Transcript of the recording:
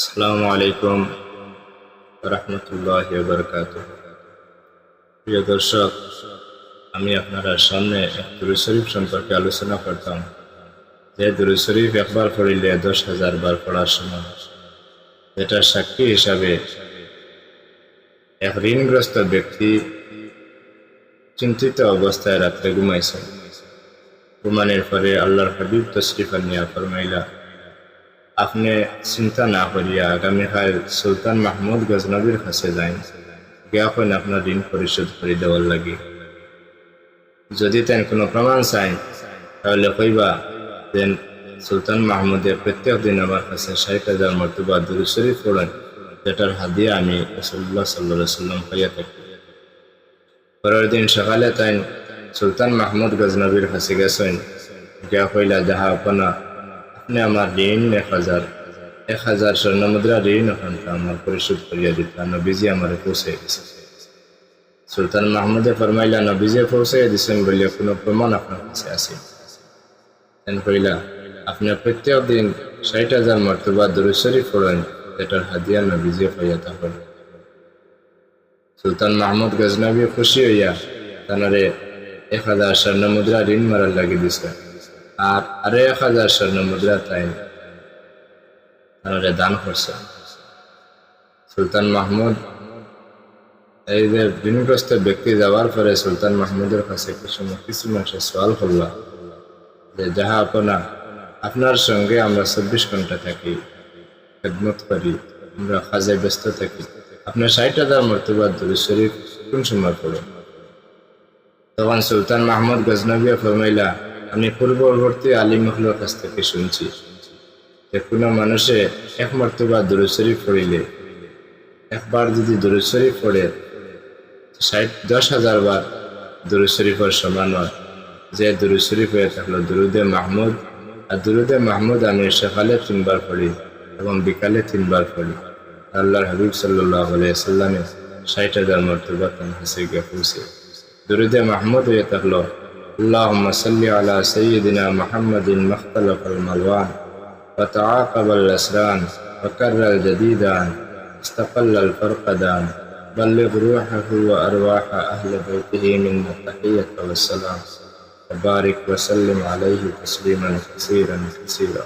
আসসালামু আলাইকুম রহমতুল্লাহ বরকাত প্রিয় দর্শক, আমি আপনারা সামনে দুরুদ শরীফ সম্পর্কে আলোচনা করতাম। যে দুরুদ শরীফ একবার পড়িলে দশ হাজার বার পড়ার সময় এটার সাক্ষী হিসাবে এক ঋণগ্রস্ত ব্যক্তি চিন্তিত অবস্থায় রাত্রে ঘুমাইছে। ঘুমানোর পরে আল্লাহর হাবিব তশরিফ আনিয়া ফরমাইলা আপনি চিন্তা না করিয়া আগামীকাল সুলতান মাহমুদ গজনবীর কাছে যাই কইন আপনার ঋণ পরিশোধ করে দেওয়ার লাগে। যদি তেন কোনো প্রমাণ চাই তাহলে কইবা দেন সুলতান মাহমুদে প্রত্যেক দিন আমার কাছে ষাট হাজার মর্তবা দুরু শরীফ পড়েন, যেটার হাদিয়া আমি রসুল্লাহ সাল্লা সাল্লাম পাইয়া থাকি। পরের দিন সকালে তাই সুলতান মাহমুদ গজনবীর কাছে গেছেন। গিয়া কইলা, যাহা আপনা আপনি আমার ঋণ এক হাজার এক হাজার স্বর্ণ মুদ্রা ঋণ ওখানটা আমার পরিশোধ করিয়া দিতা। নবীজি আমার পৌঁছে গেছে সুলতান মাহমুদে ফরমাইলা নবীজে পৌঁছে দিছেন বলিয়া, কোনো প্রমাণ আপনার কাছে আছে? কইলা আপনি প্রত্যেক দিন ষাট হাজার মর্তবা দুরুশরী ফোড়েন এটার হাদিয়া নবীজে পাইয়া তখন সুলতান মাহমুদ গজনবী খুশি হইয়া তানারে এক হাজার স্বর্ণ মুদ্রা ঋণ মারার লাগি দিছে। আর আরও এক হাজার স্বর্ণ মুদ্রা তাই তারা দান করছে। সুলতান মাহমুদ এই যে ঋণগ্রস্ত ব্যক্তি যাওয়ার পরে সুলতান মাহমুদের কাছে কিছু কিছু মানুষের সওয়াল করলাম যে, যাহা আপনা, আপনার সঙ্গে আমরা চব্বিশ ঘণ্টা থাকি, খেদমত করি, আমরা কাজে ব্যস্ত থাকি। আপনার ষাট হাজার মর্তবা দূরে শরীফ কোন সময় পড়ে? তখন সুলতান মাহমুদ গজনবিয়া ফরমাইলা আমি পূর্ববর্তী আলী মহলের কাছ থেকে শুনছি। যে কোনো মানুষে, এক মর্তবা দূরে শরীফ পড়িলে, একবার যদি দূরে শরীফ পড়ে ষাট, দশ হাজার বার দূরে শরীফের সমান হয়। যে দূরে শরীফ হয়ে থাকল দুরুদে মাহমুদ, আর দুরুদে মাহমুদ আমি সকালে তিনবার পড়ি এবং বিকালে তিনবার পড়ি। আল্লাহর হাবিব সাল্লাহ সাল্লামে ষাট হাজার মর্তবা তার গিয়ে পৌঁছে। দুরুদে মাহমুদ হয়ে থাকল اللهم صل على سيدنا محمد ما اختلف الملوان وتعاقب الأسران وكر الجديدان استقل الفرقدان بلغ روحه وأرواح أهل بيته منا التحية والسلام وبارك وسلم عليه تسليما كثيرا كثيرا.